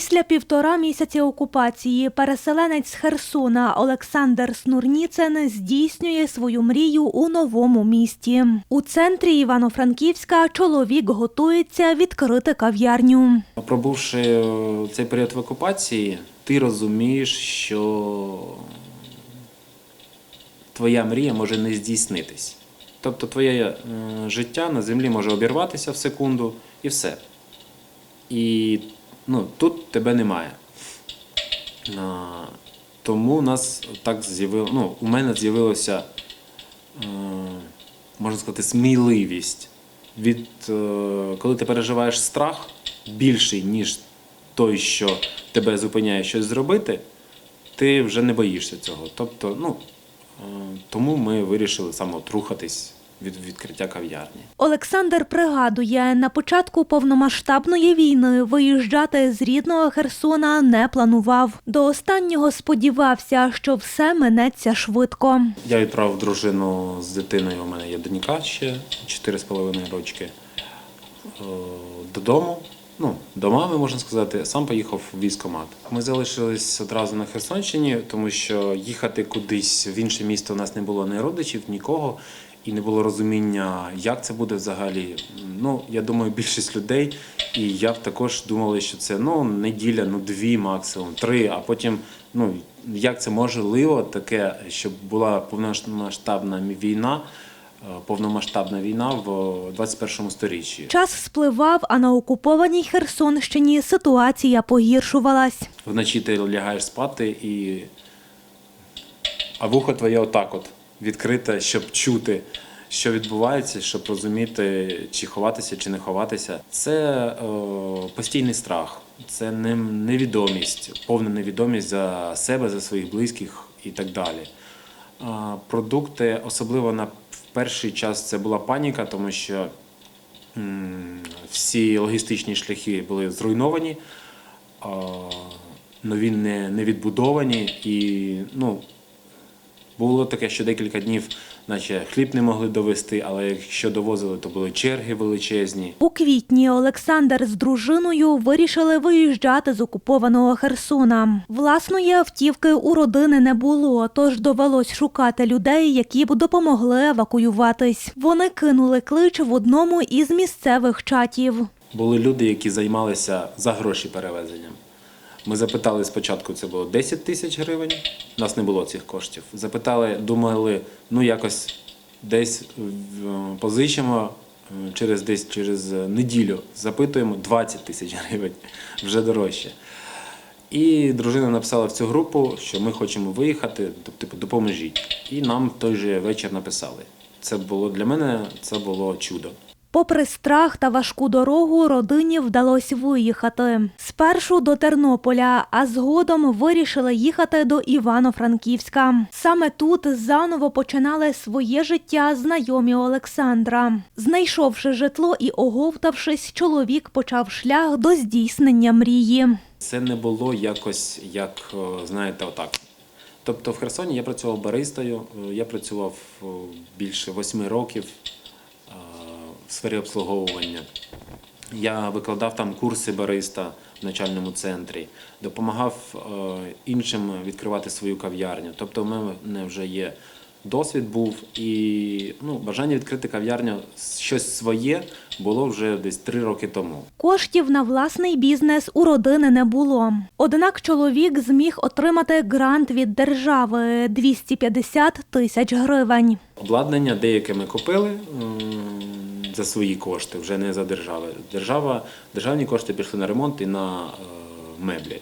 Після півтора місяці окупації переселенець з Херсона Олександр Снурніцин здійснює свою мрію у новому місті. У центрі Івано-Франківська чоловік готується відкрити кав'ярню. Пробувши е, цей період в окупації, ти розумієш, що твоя мрія може не здійснитись. Тобто твоє е, життя на землі може обірватися в секунду і все. І ну, тут тебе немає. А, тому у нас так з'явило, ну, у мене з'явилося, е, можна сказати, сміливість від е, коли ти переживаєш страх більший, ніж той, що тебе зупиняє щось зробити, ти вже не боїшся цього. Тобто, ну, е, тому ми вирішили саме от рухатись від відкриття кав'ярні. Олександр пригадує, на початку повномасштабної війни виїжджати з рідного Херсона не планував. До останнього сподівався, що все минеться швидко. Я відправив дружину з дитиною, у мене є донька ще 4,5 рочки, е, додому. Ну, до мами, можна сказати, сам поїхав в військкомат. Ми залишились одразу на Херсонщині, тому що їхати кудись в інше місто у нас не було ні родичів, нікого, і не було розуміння, як це буде взагалі. Ну, я думаю, більшість людей, і я б також думали, що це ну, неділя, ну дві максимум, три, а потім, ну, як це можливо таке, щоб була повномасштабна війна, е, повномасштабна війна в 21 сторіччі. Час спливав, а на окупованій Херсонщині ситуація погіршувалась. Вночі ти лягаєш спати і. А вухо твоє отак от відкрите, щоб чути, що відбувається, щоб розуміти, чи ховатися, чи не ховатися. Це е, постійний страх, це невідомість, повна невідомість за себе, за своїх близьких і так далі. Продукти, особливо на в перший час, це була паніка, тому що всі логістичні шляхи були зруйновані, нові не відбудовані. І ну, було таке, що декілька днів, наче хліб не могли довести, але якщо довозили, то були черги величезні. У квітні Олександр з дружиною вирішили виїжджати з окупованого Херсона. Власної автівки у родини не було, тож довелось шукати людей, які б допомогли евакуюватись. Вони кинули клич в одному із місцевих чатів. Були люди, які займалися за гроші перевезенням. Ми запитали спочатку, це було 10 тисяч гривень, у нас не було цих коштів. Запитали, думали, ну якось десь е, позичимо е, через десь через неділю, запитуємо 20 тисяч гривень, вже дорожче. І дружина написала в цю групу, що ми хочемо виїхати, тобто типу, допоможіть. І нам той же вечір написали. Це було для мене це було чудо. Попри страх та важку дорогу, родині вдалося виїхати. Спершу до Тернополя, а згодом вирішили їхати до Івано-Франківська. Саме тут заново починали своє життя знайомі Олександра. Знайшовши житло і оговтавшись, чоловік почав шлях до здійснення мрії. Це не було якось, як знаєте, отак. Тобто в Херсоні я працював баристою, я працював більше восьми років в сфері обслуговування. Я викладав там курси бариста в начальному центрі, допомагав е, іншим відкривати свою кав'ярню. Тобто, в мене вже є досвід був і ну, бажання відкрити кав'ярню щось своє було вже десь три роки тому. Коштів на власний бізнес у родини не було. Однак чоловік зміг отримати грант від держави 250 тисяч гривень. Обладнання деяке ми купили за свої кошти, вже не за держави. Держава, державні кошти пішли на ремонт і на е, меблі.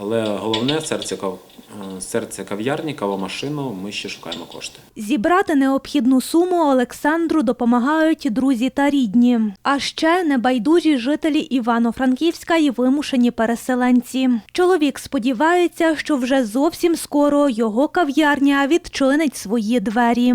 Але головне серце, е, серце кав'ярні, кавомашину, ми ще шукаємо кошти. Зібрати необхідну суму Олександру допомагають друзі та рідні. А ще небайдужі жителі Івано-Франківська і вимушені переселенці. Чоловік сподівається, що вже зовсім скоро його кав'ярня відчинить свої двері.